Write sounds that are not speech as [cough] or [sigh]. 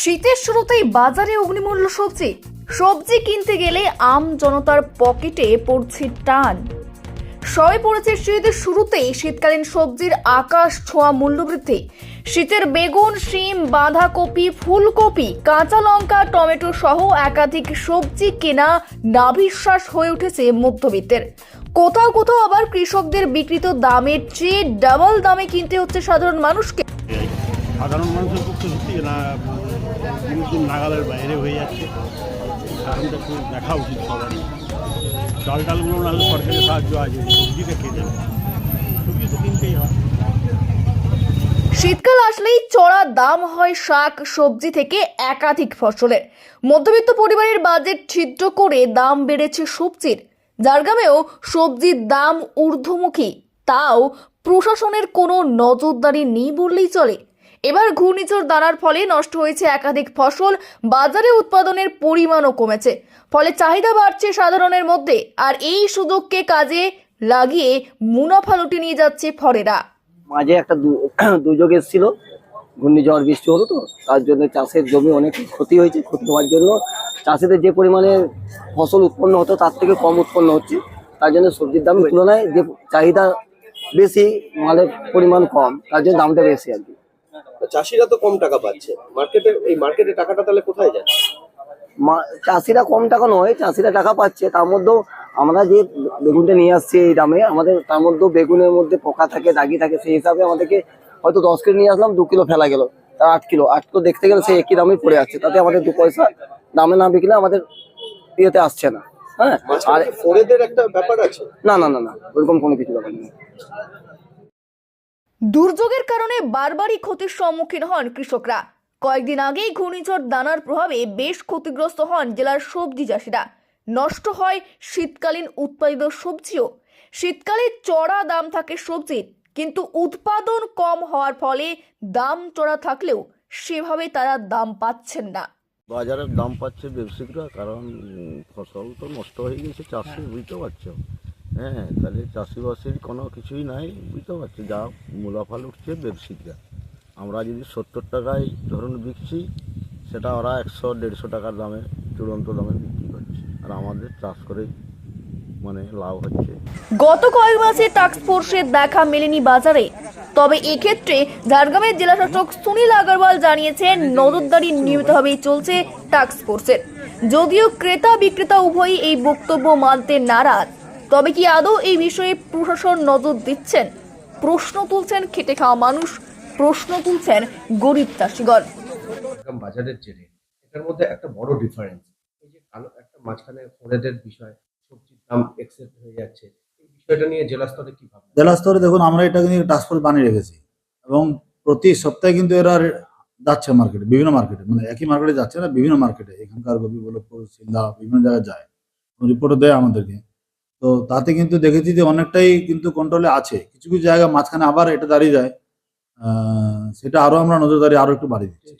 শীতের শুরুতেই বাজারে অগ্নিমূল্য সবজি। সবজি কিনতে গেলে আম জনতার পকেটে পড়ছে টান। সবে পড়েছে শীতের শুরুতেই শীতকালীন সবজির আকাশ ছোঁয়া মূল্যবৃদ্ধি। শীতের বেগুন, শিম, বাঁধাকপি, ফুলকপি, কাঁচা লঙ্কা, টমেটো সহ একাধিক সবজি কেনা নাভিশ্বাস হয়ে উঠেছে মধ্যবিত্তের। কোথাও কোথাও আবার কৃষকদের বিকৃত দামের চেয়ে ডাবল দামে কিনতে হচ্ছে সাধারণ মানুষকে। সাধারণ মানুষের পক্ষে সত্যি না দিন নাগালের বাইরে হয়ে যাচ্ছে। কারণটা একটু দেখা উচিত সবারই। ডাল ডালগুলো না হলে সরকারের সাহায্য আছে সবজিটা খেয়ে সবজি তো কিনতেই হয় শীতকাল আসলেই চড়া দাম হয় শাক, সবজি থেকে একাধিক ফসলের। মধ্যবিত্ত পরিবারের বাজেট ছিদ্র করে দাম বেড়েছে সবজির। ঝাড়গ্রামেও সবজির দাম ঊর্ধ্বমুখী। তাও প্রশাসনের কোনো নজরদারি নেই বললেই চলে। এবার ঘূর্ণিঝড় দানার ফলে নষ্ট হয়েছে একাধিক ফসল। বাজারে উৎপাদনের পরিমাণও কমেছে। ফলে চাহিদা বাড়ছে সাধারণের মধ্যে। আর এই সুযোগকে কাজে লাগিয়ে মুনাফা লুটে নিয়ে যাচ্ছে ফরেরা। মাঝে একটা [clears throat] দুর্যোগ এসেছিল। ঘূর্ণিঝড় বৃষ্টি হলো তো। তার জন্য চাষের জমি অনেক ক্ষতি হয়েছে। ক্ষতি হওয়ার জন্য চাষিদের যে পরিমাণে ফসল উৎপন্ন হতো, তার থেকে কম উৎপন্ন হচ্ছে। তার জন্য সবজির দামের তুলনায় যে চাহিদা বেশি, মালের পরিমাণ কম। তার জন্য দামটা বেশি আর কি। চাষিরা তো কম টাকা পাচ্ছে। মার্কেটে এই মার্কেটে টাকাটা তাহলে কোথায় যাচ্ছে চাষিরা কম টাকা নয় চাষিরা টাকা পাচ্ছে। তার মধ্যেও আমরা যে বেগুনটা নিয়ে আসছি এই দামে আমাদের তার মধ্যেও বেগুনের মধ্যে পোকা থাকে দাগি থাকে সেই হিসাবে আমাদেরকে হয়তো দশ কিলো নিয়ে আসলাম দু কিলো ফেলা গেল। তার আট কিলো আট কিলো দেখতে গেলে সেই একই দামই পড়ে যাচ্ছে তাতে আমাদের দু পয়সা দামে না বিকলে আমাদের ইয়েতে আসছে না। হ্যাঁ আর ফোরেদের একটা ব্যাপার আছে? না না না না ওরকম কোনো কিছু ব্যাপার নেই। দুর্যোগের কারণে বারবারই ক্ষতির সম্মুখীন হন কৃষকরা। কয়েকদিন আগেই ঘূর্ণিঝড় দানার প্রভাবে বেশ ক্ষতিগ্রস্ত হন জেলার সবজি চাষিরা। নষ্ট হয় শীতকালীন উৎপাদিত সবজিও। শীতকালে চড়া দাম থাকে সবজির, কিন্তু উৎপাদন কম হওয়ার ফলে দাম চড়া থাকলেও সেভাবে তারা দাম পাচ্ছেন না। বাজারের দাম পাচ্ছে ব্যবসায়িকরা কারণ ফসল তো নষ্ট হয়ে গেছে, চাষি বুঝতে পারছ হ্যাঁ তাহলে চাষিবাসীর কোনো কিছুই নাই, বুঝতে পারছি? যা মুনাফা লুটছে ব্যবসায়িকরা আমরা যদি সত্তর টাকায় ধরুন বিকছি, সেটা ওরা একশো, দেড়শো টাকার দামে, চূড়ান্ত দামে বিক্রি করছে। আর আমাদের চাষ করে মানে লাভ হচ্ছে। গত কয়েক মাসে টাস্ক ফোর্সের দেখা মেলেনি বাজারে। তবে এক্ষেত্রে ঝাড়গ্রামের জেলাশাসক সুনীল আগরওয়াল জানিয়েছেন, নজরদারি নিয়মিতভাবেই চলছে টাস্ক ফোর্সের যদিও ক্রেতা বিক্রেতা উভয়ই এই বক্তব্য মানতে নারাজ। তবে কি আদৌ এই বিষয়ে প্রশাসন নজর দিচ্ছেন? প্রশ্ন তুলছেন খেটে খাওয়া মানুষ প্রশ্ন তুলছেন গরিব চাষিগণ। বাজারের জেরে। এটার মধ্যে একটা বড় ডিফারেন্স এই যে কালো একটা মাঝখানে ফোরেদের বিষয় সবজির দাম এক্সেপ্ট হয়ে যাচ্ছে। এই বিষয়টা নিয়ে জেলা স্তরে কি ভাবনা জেলা স্তরে দেখুন আমরা এটাকে নিয়ে টাস্ক ফোর্স বানিয়ে রেখেছি। এবং প্রতি সপ্তাহে কিন্তু এরা যাচ্ছে মার্কেটে বিভিন্ন মার্কেটে মানে একই মার্কেটে যাচ্ছে না বিভিন্ন মার্কেটে এখানকার কবি বলে শিলদা বিভিন্ন জায়গায় যায়। রিপোর্টও দেয় আমাদেরকে। তো তাতে কিন্তু দেখেছি যে অনেকটাই কিন্তু কন্ট্রোলে আছে। কিছু কিছু জায়গা মাঝখানে আবার এটা দাঁড়িয়ে যায়। সেটা আরও আমরা নজরদারি আরও একটু বাড়িয়ে দিচ্ছি।